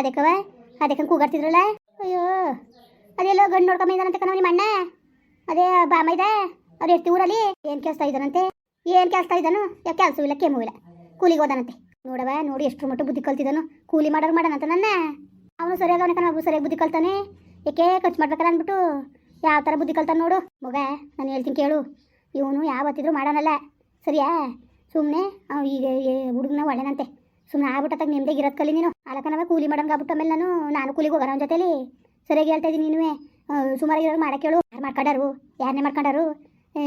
ಅದಕ್ಕವ? ಅದಕ್ಕೆ ಕೂಗಾಡ್ತಿದ್ರಲ್ಲ? ಅಯ್ಯೋ, ಅದೆಲ್ಲೋ ಗಂಡು ನೋಡ್ಕೊಂಬ ಕಣ ನಿಮ್ಮ ಅಣ್ಣ? ಅದೇ ಬಾಮ ಇದೆ ಅವ್ರು ಎಷ್ಟು ಊರಲ್ಲಿ ಏನು ಕೆಲಸ ಇದ್ದಾನಂತೆ? ಏನು ಕೆಲಸ ಇದ್ದಾನು? ಯಾಕೆ ಕೆಲಸ ಇಲ್ಲ, ಕೆಮ್ಮು ಇಲ್ಲ. ಕೂಲಿಗೆ ಹೋದಾನಂತೆ. ನೋಡವ ನೋಡಿ ಎಷ್ಟು ಮಟ್ಟ ಬುದ್ಧಿ ಕಲ್ತಿದ್ದಾನು. ಕೂಲಿ ಮಾಡೋರು ಅಂತ ನನ್ನ. ಅವನು ಸರಿಯಾಗಿ ಅವನ ಕಣ ಸರಿಯಾಗಿ ಬುದ್ಧಿ ಕಲ್ತಾನೆ. ಯಾಕೆ ಖರ್ಚು ಮಾಡ್ಬೇಕಲ್ಲ ಅಂದ್ಬಿಟ್ಟು? ಯಾವ ಥರ ಬುದ್ಧಿ ಕಲ್ತಾನೆ ನೋಡು. ಮಗ, ನಾನು ಹೇಳ್ತೀನಿ ಕೇಳು. ಇವನು ಯಾವತ್ತಿದ್ರು ಮಾಡೋಣಲ್ಲ ಸರಿಯಾ? ಸುಮ್ಮನೆ ಈಗ ಹುಡುಗನ ಒಳ್ಳೆನಂತೆ. ಸುಮ್ಮನೆ ಆಗ್ಬಿಟ್ಟ ನಿಮ್ದೇ ಇರೋದು ಕಲಿ ನೀನು. ಅಲಕನವ ಕೂಲಿ ಮಾಡಂಗೆ ಆಗ್ಬಿಟ್ಟು ಮೇಲೆ ನಾನು ನಾನು ಕೂಲಿಗೆ ಹೋಗೋಣ ಅವ್ನ ಜೊತೆಲಿ. ಸರಿಯಾಗಿ ಹೇಳ್ತಾ ಇದ್ದೀನಿ ನೀನು ಸುಮಾರು ಇರೋರು ಮಾಡಕ್ಕೆ ಹೇಳು ಯಾರು ಮಾಡ್ಕೊಂಡಾರು? ಯಾರನ್ನೇ ಮಾಡ್ಕೊಂಡಾರು?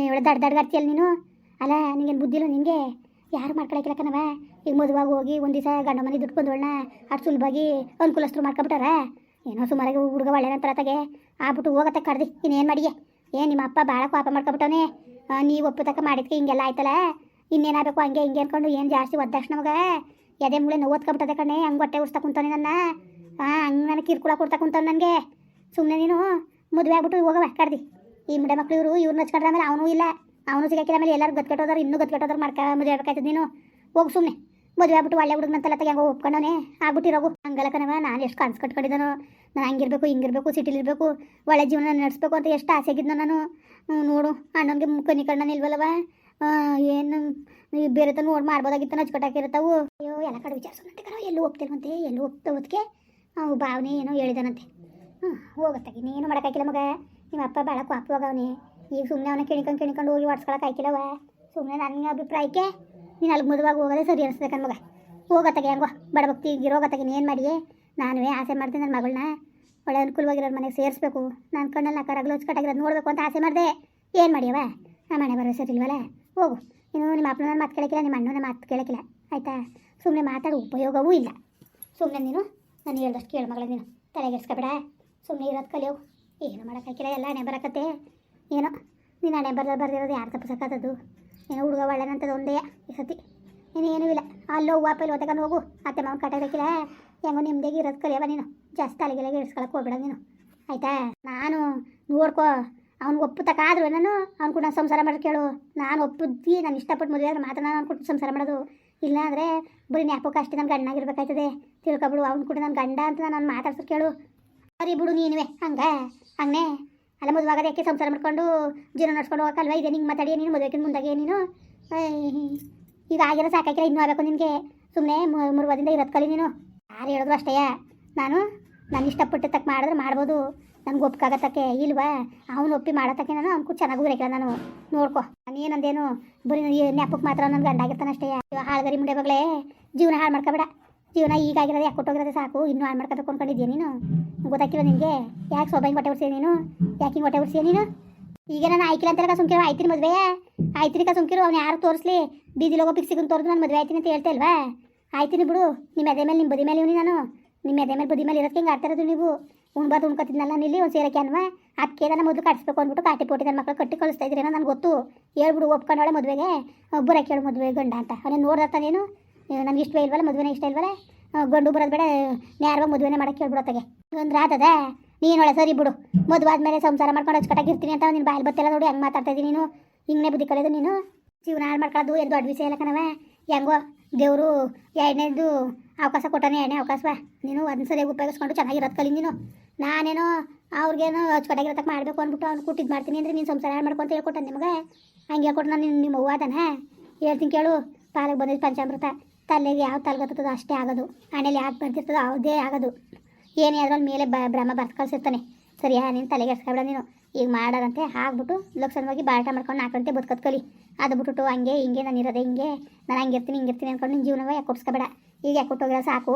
ಇವಳು ದಡ್ ದಡ್ಗಾಡ್ತೀಯಲ್ಲ ನೀನು? ಅಲ್ಲ, ನಿಂಗೇನು ಬುದ್ಧಿಲ್ಲ ನಿನಗೆ ಯಾರು ಮಾಡ್ಕೊಳಕ್ಕಿಲ್ಲಕ್ಕನವ ಈಗ ಮದುವಾಗಿ ಹೋಗಿ ಒಂದು ದಿವಸ ಗಂಡ ಮನೆ ದುಡ್ಡು ಬಂದೋಳ್ನ ಅಷ್ಟು ಸುಲಭವಾಗಿ ಅನುಕೂಲಸ್ಥರು ಮಾಡ್ಕೊಬಿಟ್ಟಾರ? ಏನೋ ಸುಮಾರಾಗಿ ಹುಡುಗ ಒಳ್ಳೆನಂತರ ತಗೆ. ಆಗ್ಬಿಟ್ಟು ಹೋಗತ್ತೆ ಕಡ್ದು. ಇನ್ನೇನು ಮಾಡಿಗೆ? ಏನು ನಿಮ್ಮ ಅಪ್ಪ ಭಾಳ ಪಾಪ ಮಾಡ್ಕೊಬಿಟ್ಟವನೆ. ನೀವು ಒಪ್ಪತಕ್ಕ ಮಾಡಿದ್ಕೆ ಹಿಂಗೆಲ್ಲ ಆಯ್ತಲ್ಲ? ಇನ್ನೇನಾಗಬೇಕು ಹಂಗೆ ಹಿಂಗೆ ಅಂದ್ಕೊಂಡು ಏನು ಜಾಸ್ತಿ ಒದ್ದಾಕ್ಷ ನಮಗೆ? ಎದೆ ಮುಳೆ ನೋವು ಓದ್ಕೊಬಿಟ್ಟದೆ ಕಣೆ, ಹಂಗೆ ಹೊಟ್ಟೆ ಉಸ್ತಾ ಕುಂತಾನೆ ನನ್ನ. ಹಾಂ ಹಂಗೆ ನನಗೆ ಕಿರ್ಕುಳ ಕೊಡ್ತಾ ಕುಂತಾನೆ ನನಗೆ. ಸುಮ್ಮನೆ ನೀನು ಮದುವೆ ಆಗ್ಬಿಟ್ಟು ಹೋಗವ ಕಡ್ದು ಈ ಮುಂಡೆ ಮಕ್ಳು ಇವರು ಇವ್ರು ನಚ್ಕೊಂಡ್ರೆ ಆಮೇಲೆ ಅವನು ಇಲ್ಲ. ಅವನು ಸಿಗಕ್ಕಿಲ್ಲ ಆಮೇಲೆ ಎಲ್ಲರೂ ಗತ್ಕೆಟ್ಟೋದಾರು ಇನ್ನೂ ಗತ್ಕೆಟ್ಟೋದಾರು ಮಾಡ್ಕ, ಮದುವೆ ಆಗ್ಬೇಕಾಯ್ತದ ನೀನು. ಹೋಗಿ ಸುಮ್ಮನೆ ಮದುವೆ ಆಗ್ಬಿಟ್ಟು ಒಳ್ಳೆ ಹುಡುಗನಂತೆಲ್ಲ ತಗೆ ಹಂಗೆ ಒಪ್ಕೊಂಡವನೆ. ಆಗ್ಬಿಟ್ಟಿರೋಗು ಹಂಗಲ್ಲ ಕಣವ ನಾನು ಎಷ್ಟು ಕನ್ಸು ಕಟ್ಕೊಂಡಿದ್ದಾನೋ ನಾನು ಹಂಗಿರ್ಬೇಕು, ಹಿಂಗಿರ್ಬೇಕು ಸಿಟಿಲಿರಬೇಕು ಒಳ್ಳೆ ಜೀವನ ನಡೆಸ್ಬೇಕು ಅಂತ ಎಷ್ಟು ಆಸೆ ನಾನು. ನೋಡು, ಅಣ್ಣನಿಗೆ ಮುಖ ಕಣ್ಣ ನಿಲ್ವಲ್ಲವ ಏನು ಬೇರೆ ತ ನೋಡಿ ಮಾಡ್ಬೋದಾಗಿತ್ತು ಹಚ್ಕೊಟ್ಟಾಕಿರ್ತಾವು ಅಯ್ಯೋ, ಎಲ್ಲ ಕಡೆ ವಿಚಾರಿಸೋಣಂತೆ ಎಲ್ಲೂ ಒಪ್ತಿಲ್ವಂತೆ, ಎಲ್ಲೂ ಹೋಗ್ತಾ ಹೊತ್ತಿಗೆ ಅವು ಭಾವನೆ ಏನೋ ಹೇಳಿದಾನಂತೆ. ಹ್ಞೂ ಹೋಗತ್ತಾಗಿ ನೀನು ಮಾಡೋಕ್ಕಾಗಿಲ್ಲ ಮಗ. ನಿಮ್ಮ ಅಪ್ಪ ಭಾಳ ಕೋಪವಾಗವನೆ ಈಗ ಸುಮ್ಮನೆ ಅವನ ಕೆಣಿಕೊಂಡು ಕೆಣಿಕೊಂಡು ಹೋಗಿ ಆಯ್ಕಿಲ್ಲವ ಸುಮ್ಮನೆ ನನ್ನ ಅಭಿಪ್ರಾಯಕ್ಕೆ ನೀನು ಅಲ್ಲಿ ಮದುವಾಗಿ ಹೋಗೋದೇ ಸರಿ ಅನಿಸ್ತದೆ ಮಗ. ಹೋಗತ್ತಾಗೆ ಹೆಂಗೋ ಬಡಭಕ್ತಿ ಭಕ್ತಿ ನೀನು ಏನು ಮಾಡಿಯೇ? ನಾನುವೇ ಆಸೆ ಮಾಡ್ತೀನಿ ನನ್ನ ಮಗಳನ್ನ ಒಳ್ಳೆ ಅನುಕೂಲವಾಗಿರೋರು ಮನೆಗೆ ಸೇರಿಸ್ಬೇಕು. ನನ್ನ ಕಣ್ಣಲ್ಲಿ ನಕರಾಗಲು ಕಟ್ಟಾಗಿರೋದು ನೋಡಬೇಕು ಅಂತ ಆಸೆ ಮಾಡಿದೆ. ಏನು ಮಾಡ್ಯವ? ಆ ಮನೆ ಬರೋ ಸರಿ ಇಲ್ವಲ್ಲ? ಹೋಗು. ನೀನು ನಿಮ್ಮ ಅಪ್ಪನ ಮಾತು ಕೇಳಕ್ಕಿಲ್ಲ, ನಿಮ್ಮ ಅಣ್ಣನ ಮಾತು ಕೇಳಕ್ಕಿಲ್ಲ. ಆಯಿತಾ? ಸುಮ್ಮನೆ ಮಾತಾಡೋ, ಉಪಯೋಗವೂ ಇಲ್ಲ. ಸುಮ್ಮನೆ ನೀನು, ನಾನು ಹೇಳ್ದಷ್ಟು ಕೇಳು ಮಗಳ ನೀನು. ತಲೆಗೆಡ್ಸ್ಕೊಬೇಡ ಸುಮ್ಮನೆ ಇರೋದು ಕಲಿಯೋ. ಏನು ಮಾಡೋಕ್ಕಾಗಿಲ್ಲ ಎಲ್ಲ ಹಣೆ ಬರಕತ್ತೆ. ಏನೋ ನೀನು ಹಣೆ ಬರ್ದ ಬರ್ದಿರೋದು ಯಾರು ತಪ್ಪಿಸಕ್ಕಾದದ್ದು ಏನೋ ಹುಡುಗ ಒಳ್ಳೆನಂತದ್ದು ಒಂದೇ ಈ ಸತಿ. ಇನ್ನೇನೂ ಇಲ್ಲ. ಅಲ್ಲೋ ಹೂವು ಪೈಲ್ ಓದಕೊಂಡು ಹೋಗು. ಅತ್ತೆ ಮಾವನ ಕಟ್ಟಾಗಕ್ಕಿಲ್ಲ ಹೆಂಗೋ ನಿಮ್ಮದೇ ಇರೋದು ಕಲಿಯವ ನೀನು. ಜಾಸ್ತಿ ತಲೆಗೆಲ್ಲ ಇಡ್ಸ್ಕೊಳಕ್ಕೆ ಹೋಗ್ಬೇಡ ನೀನು. ಆಯಿತಾ? ನಾನು ನೋಡ್ಕೋ. ಅವ್ನು ಒಪ್ಪತಕ್ಕಾದ್ರೂ ನಾನು ಅವ್ನು ಕೂಡ ಸಂಸಾರ ಮಾಡೋದು ಕೇಳು. ನಾನು ಒಪ್ಪಿದ್ವಿ ನಾನು ಇಷ್ಟಪಟ್ಟು ಮದುವೆ ಆದ್ರೆ ಮಾತ್ರ ನಾನು ಕೊಟ್ಟು ಸಂಸಾರ ಮಾಡೋದು. ಇಲ್ಲ ಅಂದರೆ ಬರೀ ನ್ಯಾಪಕ್ಕೆ ಅಷ್ಟೇ ನನ್ನ ಗಂಡನಾಗಿರ್ಬೇಕಾಯ್ತದೆ ತಿಳ್ಕೊಬಿಡು, ಅವ್ನು ಕೂಡ ನನ್ನ ಗಂಡ ಅಂತ ನಾನು ಮಾತಾಡ್ಸೋದು ಕೇಳು. ಸರಿ ಬಿಡು ನೀನುವೆ, ಹಂಗೆ? ಹಂಗೆ ಅಲ್ಲ ಮದುವೆ ಆಗೋದು ಯಾಕೆ ಸಂಸಾರ ಮಾಡ್ಕೊಂಡು ಜೀವನ ನಡ್ಸ್ಕೊಂಡು ಹೋಗಕ್ಕಲ್ವ ಇದೆ ನಿಂಗೆ ಮಾತಾಡಿ, ನೀನು ಮದುವೆಕಿಂತ ಮುಂದಾಗೆ ನೀನು? ಈಗ ಆಗಿರೋ ಸಾಕಾಕಿಲ್ಲ ಇನ್ನೂ ಆಗಬೇಕು ನಿನಗೆ. ಸುಮ್ಮನೆ ಮುರುವದಿಂದ ಇರೋದು ಕಲಿ ನೀನು. ಯಾರು ಹೇಳಿದ್ರು ಅಷ್ಟೇ ನಾನು ನಾನು ಇಷ್ಟಪಟ್ಟು ತಕ್ಕ ಮಾಡಿದ್ರೆ ಮಾಡ್ಬೋದು. ನನ್ಗೆ ಒಪ್ಕಾಗತ್ತಕ್ಕೆ, ಇಲ್ವಾ? ಅವ್ನು ಒಪ್ಪಿ ಮಾಡತ್ತಕ್ಕೆ ನಾನು, ಅವ್ನು ಚೆನ್ನಾಗಿ ಇರಕ್ಕಿಲ್ಲ ನಾನು. ನೋಡ್ಕೊ. ನಾನು ಏನಂದೇನು, ಬರೀ ನೆಪಕ್ಕೆ ಮಾತ್ರ ನನ್ನ ಗಂಡಾಗಿರ್ತಾನೆ ಅಷ್ಟೇ. ಹಾಳ್ಗರಿ ಮುಂಡೆ ಬಗ್ಲೇ ಜೀವನ ಹಾಳು ಮಾಡ್ಕೊಬೇಡ. ಜೀವನ ಈಗಾಗಿರೋದು ಯಾಕೆ ಕೊಟ್ಟೋಗಿರೋದು ಸಾಕು. ಇನ್ನೂ ಹಾಳು ಮಾಡ್ಕೊಬೇಕು ಅನ್ಕೊಂಡಿದ್ಯಾ ನೀನು? ಗೊತ್ತಾಗಿಲ್ಲ ನಿನಗೆ? ಯಾಕೆ ಸೊಬಂಗೆ ಹೊಟ್ಟೆ ಉಡ್ಸಿಯ ನೀನು? ಯಾಕೆ ಹಿಂಗೆ ಹೊಟ್ಟೆ ಉಡ್ಸಿಯ ನೀನು? ಈಗ ನಾನು ಆಯ್ಕಿಲ್ಲ ಅಂತ ಸುಮ್ಕಿರೋ ಆಯ್ತೀನಿ ಮದುವೆ? ಆಯ್ತಿನಿಕ ಸುಮ್ಕಿರು, ಅವ್ನು ಯಾರು ತೋರಿಸ್ಲಿ? ಬೀದಿ ಹೋಗೋ ಪಿಕ್ಸಿಗನ್ ತೋರಿದ್ರು ನಾನು ಮದುವೆ ಆಯ್ತೀನಿ ಅಂತ ಹೇಳ್ತಾ ಇಲ್ವಾ? ಆಯ್ತೀನಿ ಬಿಡು. ನಿಮ್ಮ ಎದೆ ಮೇಲೆ ನಿಮ್ಮ ಬದಿ ಮೇಲೆ ಇವ್ನಿ ನಾನು. ನಿಮ್ಮ ಎದೆ ಮೇಲೆ, ಬದಿ ಮೇಲೆ ಇರೋದಕ್ಕೆ ಹಿಂಗೆ ಆಡ್ತಾ ಇರೋದು ನೀವು? ಉಣ್ಬಾರ್ದು ಉಣ್ಕೊತಿದ್ನಲ್ಲ ನಾನು ಇಲ್ಲಿ ಒಂದು ಸೇರಕ್ಕೆ ಅನ್ವ ಅದಕ್ಕೆ ನಾನು ಮೊದಲು ಕಟ್ಸ್ಬೇಕು ಅಂದ್ಬಿಟ್ಟು ಕಾಟಿ ಪೋಟಿ ನನ್ನ ಮಕ್ಕಳು ಕಟ್ಟಿ ಕಳಿಸ್ತಾ ಇದ್ರೆ ನನಗೆ ಗೊತ್ತು. ಹೇಳ್ಬಿಡು, ಒಪ್ಕೊಂಡವಳೆ ಮದುವೆಗೆ. ಒಬ್ಬರ ಕೇಳು ಮದುವೆ ಗಂಡ ಅಂತ. ಅವನೇ ನೀನು ನನಗೆ ಇಷ್ಟವೇ ಇಲ್ವಲ್ಲ, ಮದುವೆನೇ ಇಷ್ಟ ಇಲ್ವಲ್ಲ? ಗಂಡು ಬರೋದು ಬೇಡ ನೇರವಾಗಿ ಮದುವೆನೇ ಮಾಡಕ್ಕೆ ಹೇಳ್ಬಿಡತ್ತಾಗೆ ಒಂದು ರಾತದ ನೀನು ಸರಿ ಬಿಡು. ಮದುವೆ ಆದಮೇಲೆ ಸಂಸಾರ ಮಾಡ್ಕೊಂಡು ಹಚ್ಕಟ್ಟಾಗಿರ್ತೀನಿ ಅಂತ ನೀನು ಬಾಯಲ್ಲಿ ಬತ್ತಿಲ್ಲ ನೋಡಿ ಹೆಂಗೆ ಮಾತಾಡ್ತಾ ಇದ್ದೀನಿ ನೀನು. ಹಿಂಗೆ ಬುದ್ಧಿ ಕಲಿಯೋದು ನೀನು. ಜೀವನ ಹಾಳು ಮಾಡ್ಕೊಳ್ಳೋದು ಏನು ದೊಡ್ಡ ವಿಷಯ ಇಲ್ಲ ಹೆಂಗೋ ದೇವರು ಎರಡನೇದು ಅವಕಾಶ ಕೊಟ್ಟಾನೆ, ಎರಡನೇ ಅವಕಾಶವ. ನೀನು ಅದನ್ನ ಸರಿ ಉಪಯೋಗಿಸ್ಕೊಂಡು ಚೆನ್ನಾಗಿರೋದು ಕಲಿ ನೀನು. ನಾನೇನೋ ಅವ್ರಿಗೇನೋ ತಕ್ಕ ಮಾಡಬೇಕು ಅಂದ್ಬಿಟ್ಟು ಅವ್ನು ಕೊಟ್ಟಿದ್ದು ಮಾಡ್ತೀನಿ ಅಂದರೆ ನೀನು ಸಂಸಾರ ಹಾಳು ಮಾಡ್ಕೊಂತ ಹೇಳ್ಕೊಟ್ಟ ನಿಮಗೆ? ಹಂಗೆ ಹೇಳ್ಕೊಟ್ಟು ನಾನು ನಿಮ್ಮ ಅವ್ವ ಅದಾನ? ಹೇಳ್ತೀನಿ ಕೇಳು ಪಾಲಕ್ ಬಂದಿದ್ದು ಪಂಚಾಮೃತ. ತಲೆಗೆ ಯಾವ ತಲೆಗತ್ತದೋ ಅಷ್ಟೇ ಆಗೋದು. ಹಣೆಯಲ್ಲಿ ಯಾಕೆ ಬರ್ತಿರ್ತದೋ ಯಾವುದೇ ಆಗೋದು. ಏನೇ ಅದ್ರಲ್ಲಿ ಮೇಲೆ ಬ ಬ್ರಹ್ಮ ಬರ್ತು ಕಳ್ಸಿರ್ತಾನೆ. ಸರಿಯಾ, ನೀನು ತಲೆಗೆ ಎಸ್ಕೊಬೇಡ ನೀನು. ಈಗ ಮಾಡೋದಂತೆ ಹಾಕ್ಬಿಟ್ಟು ಲಕ್ಷಣವಾಗಿ ಬಾಟ ಮಾಡ್ಕೊಂಡು ನಾಲ್ಕಂತೆ ಬದುಕತ್ಕಲಿ ಅದು ಬಿಟ್ಬಿಟ್ಟು ಹಂಗೆ ಹಿಂಗೆ ನಾನು ಇರೋದೆ ಹಿಂಗೆ. ನಾನು ಹಂಗೆ ಇರ್ತೀನಿ ಹಿಂಗೆ ಇರ್ತೀನಿ ಅಂದ್ಕೊಂಡು ನಿನ್ನ ಜೀವನವ ಯಾಕೆ ಕೊಡ್ಸ್ಕೊಬೇಡ? ಈಗ ಯಾಕೆ ಕೊಟ್ಟೋಗಿರೋ ಸಾಕು?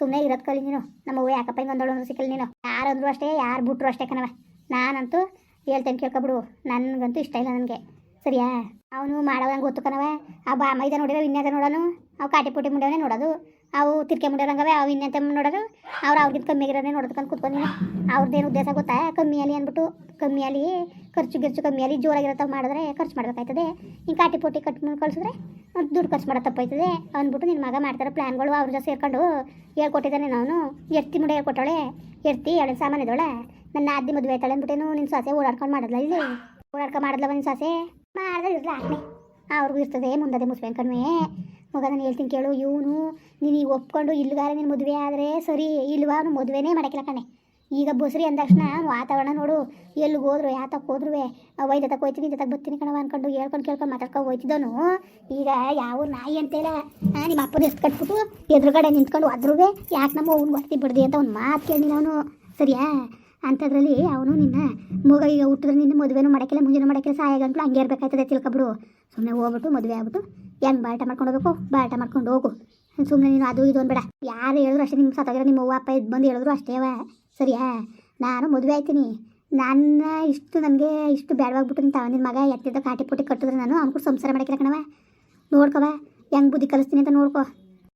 ಸುಮ್ಮನೆ ಇರೋದು ಕಲಿ ನೀನು. ನಮ್ಮ ಯಾಕಪ್ಪ ಒಂದೊಳು ಅಂದ್ರೆ ಸಿಕ್ಕಲಿ ನೀನು. ಯಾರಂದ್ರು ಅಷ್ಟೇ, ಯಾರು ಬಿಟ್ರು ಅಷ್ಟೇ ಕಣವ ನಾನಂತೂ ಹೇಳ್ತೇನೆ ಕೇಳ್ಕೊಬಿಡು. ನನಗಂತೂ ಇಷ್ಟ ಇಲ್ಲ ನನಗೆ. ಸರಿಯಾ? ಅವನು ಮಾಡೋದಂಗೆ ಗೊತ್ತು ಕಣವ ಆ ಬಾ ಮೈದ ನೋಡಿರೋ ಇನ್ನೇದ ನೋಡೋನು. ಅವು ಕಾಟಿ ಪುಟಿ ಮುಂಡವನೇ ನೋಡೋದು. ಅವು ತಿರ್ಕೆ ಮುಂಡೆರಂಗವೆ ಅವು ಇನ್ನೆಂತ ನೋಡೋದು ಅವ್ರು ಅವ್ರಿಗಿಂತ ಕಮ್ಮಿ ಆಗಿರೋದೇ ನೋಡೋದಕ್ಕಂತ ಕುತ್ಕೊಂಡಿನಿ ಅವ್ರದ್ದೇನು ಉದ್ದೇಶ ಗೊತ್ತಾ? ಕಮ್ಮಿ ಅಲ್ಲಿ ಅಂದ್ಬಿಟ್ಟು ಕಮ್ಮಿ ಅಲ್ಲಿ ಖರ್ಚು ಗಿರ್ಚು ಕಮ್ಮಿಯಲ್ಲಿ ಜೋರಾಗಿರತ್ತವ ಮಾಡಿದ್ರೆ ಖರ್ಚು ಮಾಡ್ಬೇಕಾಯ್ತದೆ. ಹಿಂಗೆ ಕಾಟಿ ಪೋಟಿ ಕಟ್ ಮಾಡಿ ಕಳಿಸಿದ್ರೆ ದುಡ್ಡು ಖರ್ಚು ಮಾಡೋ ತಪ್ಪಾಯ್ತದೆ ಅಂದ್ಬಿಟ್ಟು ನಿನ್ನ ಮಗ ಮಾಡ್ತಾರೆ ಪ್ಲ್ಯಾನ್ಗಳು ಅವ್ರ ಜೊತೆ ಸೇರ್ಕೊಂಡು ಹೇಳ್ಕೊಟ್ಟಿದ್ದಾನೆ ನಾನು. ಎರ್ತಿ ಮುಂಡೆ ಹೇಳ್ಕೊಟ್ಟಾಳೆ ಎರ್ತಿ ಎರಡು ಸಾಮಾನು ಇದ್ದಾಳೆ ನನ್ನ ಅದ್ದಿ ಮದುವೆ ಆಯ್ತಾಳೆ ಅಂದ್ಬಿಟ್ಟೇನು ನಿನ್ನ ಸೊಸೆ ಓಡಾಡ್ಕೊಂಡು ಮಾಡಲ್ಲ ಇಲ್ಲಿ? ಓಡಾಡ್ಕೊಂಡು ಮಾಡಲ್ಲ ನಿನ್ನ ಸಾಸೆ? ಮಾಡಿದ್ರೆ ಇರಲಿ ಆತ್ಮೆ. ಅವ್ರಿಗೂ ಇರ್ತದೆ, ಮುಂದದೆ ಮುಸ್ಬೇನ್ ಕಣ್ಮೆ ಮಗ ನಾನು ಹೇಳ್ತೀನಿ ಕೇಳು ಇವನು ನೀನು ಈಗ ಒಪ್ಕೊಂಡು ಇಲ್ಲಿಗಾರೆ ನೀನು ಮದುವೆ ಆದರೆ ಸರಿ ಇಲ್ವಾ ಅವನು ಮದುವೆನೇ ಮಾಡಕ್ಕಿಲ್ಲ ಕಣೆ. ಈಗ ಬಸ್ರಿ ಅಂದ ತಕ್ಷಣ ವಾತಾವರಣ ನೋಡು ಎಲ್ಲಿಗೆ ಹೋದ್ರು ಯಾತಕ್ಕೆ ಹೋದ್ರು ವೈದ್ಯತಕ್ಕೆ ಹೋಯ್ತೀನಿ ಇಂತಕ್ಕೆ ಬರ್ತೀನಿ ಕಣವ ಅನ್ಕೊಂಡು ಹೇಳ್ಕೊಂಡು ಕೇಳ್ಕೊಂಡು ಮಾತಾಡ್ಕೊ ಹೋಯ್ತಿದ್ದವನು. ಈಗ ಯಾವ ನಾಯಿ ಆ, ನಿಮ್ಮ ಅಪ್ಪನ ಎಷ್ಟು ಕಟ್ಬಿಟ್ಟು ಎದುರುಗಡೆ ನಿಂತ್ಕೊಂಡು ಅದ್ರೂ ಯಾಕೆ ನಮ್ಮ ಅವ್ನು ಬರ್ತಿ ಬಿಡ್ದಿ ಅಂತ ಅವ್ನು ಮಾತು ಕೇಳಿಲ್ಲ ಅವನು. ಸರಿಯಾ? ಅಂಥದ್ರಲ್ಲಿ ಅವನು ನಿನ್ನ ಮಗ ಈಗ ಹುಟ್ಟಿದ್ರೆ ನಿನ್ನ ಮದುವೆನೂ ಮಾಡಕ್ಕಿಲ್ಲ ಮುಂಜಾನೆ ಮಾಡಕ್ಕಿಲ್ಲ ಸಹಾಯ ಗಂಟ್ಲು ಹಂಗೆ ಇರಬೇಕಾಯ್ತದೆ ತಿಳ್ಕೊಬಿಡು ಸುಮ್ಮನೆ ಹೋಗ್ಬಿಟ್ಟು ಮದುವೆ ಆಗ್ಬಿಟ್ಟು ಹೆಂಗೆ ಬಾಟ ಮಾಡ್ಕೊಂಡು ಹೋಗ್ಬೇಕು? ಬಾಟ ಮಾಡ್ಕೊಂಡು ಹೋಗು. ಸುಮ್ಮನೆ ನೀನು ಅದು ಇದು ಅನ್ಬೇಡ. ಯಾರು ಹೇಳಿದ್ರು ಅಷ್ಟೇ ನಿಮ್ಮ ಸತ್ತಾಗಿರೋ ನಿಮ್ಮ ಅವ್ವ, ಅಪ್ಪ ಇದು ಬಂದು ಹೇಳಿದ್ರು ಅಷ್ಟೇ ಸರಿಯಾ? ನಾನು ಮದುವೆ ಆಯ್ತೀನಿ. ನನ್ನ ಇಷ್ಟು ನನಗೆ ಇಷ್ಟು ಬೇಡವಾಗ್ಬಿಟ್ಟು ನಿಂತ ನಿನ್ನ ಮಗ ಎತ್ತಿದ್ದ ಕಾಟಿ ಪುಟಿ ಕಟ್ಟಿದ್ರೆ ನಾನು ಅವ್ನು ಸಂಸಾರ ಮಾಡಕ್ಕಿಲ್ಲ ಕಣವ ನೋಡ್ಕವ. ಹೆಂಗೆ ಬುದ್ಧಿ ಕಲಿಸ್ತೀನಿ ಅಂತ ನೋಡ್ಕೋ.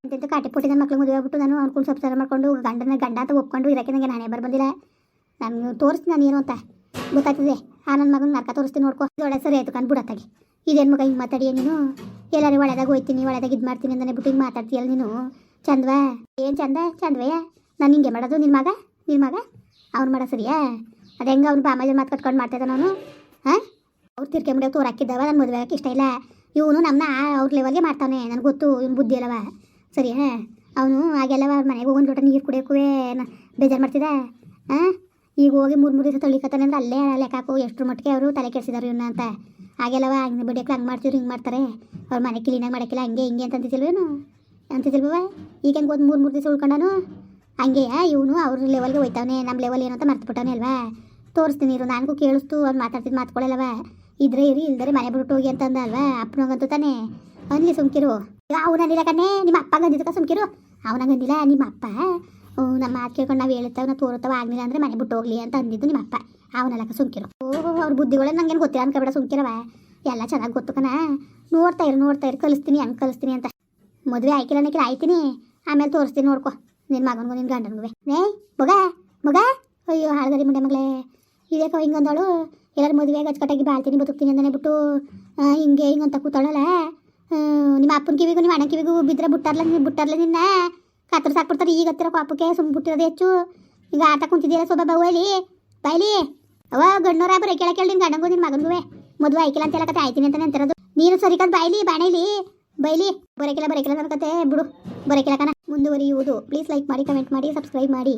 ಅಂತಿದ್ದು ಕಾಟಿ ಪುಟ್ಟಿ ನನ್ನ ಮಕ್ಳು ಮದುವೆ ಆಗ್ಬಿಟ್ಟು ನಾನು ಅವ್ನು ಸಂಸಾರ ಮಾಡ್ಕೊಂಡು ಗಂಡನ ಗಂಡ ಅಂತ ಒಪ್ಕೊಂಡು ಇರೋಕ್ಕೆ ನನಗೆ ನಾನೇ ಬರ್ ಬಂದಿಲ್ಲ. ನಾನು ತೋರಿಸ್ತೀನಿ ನಾನು ಏನು ಅಂತ. ಗೊತ್ತಾಗ್ತದೆ. ಆ ನನ್ನ ಮಗನ ನರ್ಕ ತೋರಿಸ್ತೀನಿ ನೋಡ್ಕೋ. ಒಳ್ಳೆ ಸರಿ ಆಯ್ತು ಕಂಡ್ಬಿಡತ್ತಾಗಿ ಇದೇನು ಮಗ ಹಿಂಗೆ ಮಾತಾಡಿ ನೀನು? ಎಲ್ಲರೂ ಒಳದಾಗ ಹೋಯ್ತೀನಿ, ಒಳದಾಗ ಇದು ಮಾಡ್ತೀನಿ ಅಂತಾನೆ ಬಿಟ್ಟು ಹಿಂಗೆ ನೀನು? ಚಂದ್ವ? ಏನು ಚಂದ? ಚಂದ್ವಯ್ಯ, ನಾನು ಹಿಂಗೆ ಮಾಡೋದು ನಿನ್ನ ಮಗ? ನಿನ್ನ ಮಗ? ಅವ್ನು ಮಾಡೋ ಸರಿಯಾ? ಅದು ಹೆಂಗೆ ಅವ್ನು ಬಾಮಾಜ ಮಾತು ಕಟ್ಕೊಂಡು ಮಾಡ್ತಾಯಿದ್ದ ನಾನು ಹಾಂ? ಅವ್ರು ತಿರ್ಕೆ ಮುಡಿಯೋ ತೋರು ಹಾಕಿದ್ದಾವ ನಾನು ಮದುವೆ ಆಗಕ್ಕೆ ಇಷ್ಟ ಇಲ್ಲ. ಇವನು ನಮ್ಮನ್ನ ಅವ್ರ ಲೆವೆಲ್ಗೆ ಮಾಡ್ತಾನೆ ನನಗೆ ಗೊತ್ತು, ಇವ್ನು ಬುದ್ಧಿ ಅಲ್ಲವ? ಸರಿಯಾ? ಅವನು ಆಗೆಲ್ಲವ ಅವ್ರ ಮನೆಗೆ ಒಂದು ಲೋಟ ನೀರು ಕುಡಿಯೋಕ್ಕೂ ಬೇಜಾರು ಮಾಡ್ತಿದ್ದ ಹಾಂ? ಈಗ ಹೋಗಿ ಮೂರು ಮೂರು ದಿವಸ ತೊಳಿಕತ್ತಾನೆ ಅಂದ್ರೆ ಅಲ್ಲೇ ಲೆಕ್ಕ ಹಾಕು, ಎಷ್ಟ್ರ ಮಟ್ಟಿಗೆ ಅವರು ತಲೆ ಕೆಡಿಸಿದಾರೆ ಇವನ್ನ ಅಂತ. ಆಗೆಲ್ಲವ ಹಂಗೆ ಬಡಿಯಕ್ಕೆ ಹಂಗೆ ಮಾಡ್ತಿದ್ರು ಹಿಂಗೆ ಮಾಡ್ತಾರೆ. ಅವ್ರ ಮನೆ ಕ್ಲೀನಾಗಿ ಮಾಡೋಕ್ಕಿಲ್ಲ, ಹಂಗೆ, ಹಿಂಗೆ ಅಂತ ಅಂತಿದ್ದಿಲ್ವೇನು ಅಂತಿದ್ದಿಲ್ವ ಈಗ ಹೆಂಗೆ ಒಂದು ಮೂರು ಮೂರು ದಿವಸ ಉಳ್ಕೊಂಡನು? ಹಂಗೆ ಇವನು ಅವ್ರ ಲೆವೆಲ್ಗೆ ಹೋಯ್ತಾವನೆ ನಮ್ಮ ಲೆವೆಲ್ ಏನು ಅಂತ ಅಲ್ವಾ? ತೋರಿಸ್ತೀನಿ ಇರು, ನನಗೂ ಕೇಳಿಸ್ತು, ಅವ್ನು ಮಾತಾಡ್ತಿದ್ದು ಮಾತ್ಕೊಳ್ಳಲ್ಲವ ಇದ್ರೆ ಇರಿ ಇಲ್ದರೆ ಮನೆ ಬಿಟ್ಟು ಹೋಗಿ ಅಂತ ಅಂದ ಅಲ್ವಾ ಅಪ್ಪನಂಗಂತೂ ತಾನೇ? ಅನ್ಲಿ ಸುಮ್ಕಿರು. ಅವನಂದಿಲ್ಲ ಕಣ್ಣೆ, ನಿಮ್ಮ ಅಪ್ಪ ಅಂದಿದಕ್ಕೆ ಸುಮ್ಕಿರು? ಅವನಂಗಂದಿಲ್ಲ ನಿಮ್ಮ ಅಪ್ಪ ನಮ್ಮ ಮಾತು ಕೇಳ್ಕೊಂಡು ನಾವು ಹೇಳ್ತಾವ ನಾವು ತೋರುತ್ತವ, ಆಗಲಿಲ್ಲ ಅಂದರೆ ಮನೆ ಬಿಟ್ಟು ಹೋಗ್ಲಿ ಅಂತ ಅಂದಿದ್ದು ನಿಮ್ಮ ಅಪ್ಪ. ಅವನೆಲ್ಲ ಸುಮ್ಕಿರೋ. ಓ ಅವ್ರ ಬುದ್ಧಿಗಳೇ ನಂಗೇನು ಗೊತ್ತಿಲ್ಲ ಅನ್ಕೋಬೇಡ ಸುಮ್ಕಿರವ. ಎಲ್ಲ ಚೆನ್ನಾಗಿ ಗೊತ್ತು ಕಣ. ನೋಡ್ತಾ ಇರು ನೋಡ್ತಾ ಇರು, ಕಲಿಸ್ತೀನಿ, ಹಂಗೆ ಕಲಿಸ್ತೀನಿ ಅಂತ. ಮದುವೆ ಆಯ್ಕಿಲ್ಲ ಅನ್ನಕ್ಕಿಲ್ಲ ಆಯ್ತೀನಿ. ಆಮೇಲೆ ತೋರಿಸ್ತೀನಿ ನೋಡ್ಕೊ. ನಿನ್ನ ಮಗನಿಗೂ ನಿನ್ನ ಗಂಡನಿಗೂ ನೇ, ಮಗ ಮಗ. ಅಯ್ಯೋ ಹಾಳದರಿ ಮುಂಡೆ ಮಗಳೇ. ಹಿಂಗೆ ಅಂದಳು. ಎಲ್ಲರೂ ಮದುವೆ ಅಚ್ಚುಕಟ್ಟಾಗಿ ಬಾಳ್ತೀನಿ, ಬದುಕ್ತೀನಿ ಅಂತಾನೆ ಬಿಟ್ಟು. ಹಿಂಗೆ ಅಂತ ಕೂತಾಳಲ್ಲ. ನಿಮ್ಮ ಅಪ್ಪನ ಕಿವಿಗೂ, ನಿಮ್ಮ ಅಣ್ಣ ಕಿವಿಗೂ ಬಿದ್ದರೆ ಬಿಟ್ಟಾರ್ಲ ನೀವು ಬಿಟ್ಟಾರ್ಲ ನಿನ್ನ. ಕಾತರ ಸಾಕ್ಬಿಡ್ತಾರೆ, ಈಗ ಹತ್ತಿರ ಪಾಪಕ್ಕೆ ಸುಮ್ಮನೆ ಬಿಟ್ಟಿರೋದು ಹೆಚ್ಚು. ಈಗ ಆಟ ಕುಂತಿದ್ದೀರಾ ಸೊಬ ಬೌಲಿ ಬಾಯ್ಲಿ ಅವ ಗಣ್ಣೋರ ಬರೀ ಕೇಳ ಕೇಳಿ ನಿನ್ನ ಗಂಡಂಗೂ ನಿನ್ ಮಗನಿಗೂ ಮದುವೆ ಐಕಿಲ್ಲ ಅಂತ ಹೇಳಕತ್ತೆ ಆಯ್ತೀನಿ ಅಂತ ಅಂತಿರೋದು. ನೀನು ಸರಿ ಕಂದ್ ಬಾಯ್ಲಿ ಬಾಣೈಲಿ. ಬೈಲಿ. ಬರೋಕಿಲ್ಲ ಬರೋಕಿಲ್ಲ ಅನ್ಕತ್ತೆ ಕತೆ, ಬಿಡು. ಬರೋಕಿಲ್ಲ ಕಣ. ಮುಂದುವರಿಯುವುದು. ಪ್ಲೀಸ್ ಲೈಕ್ ಮಾಡಿ ಕಮೆಂಟ್ ಮಾಡಿ ಸಬ್ಸ್ಕ್ರೈಬ್ ಮಾಡಿ.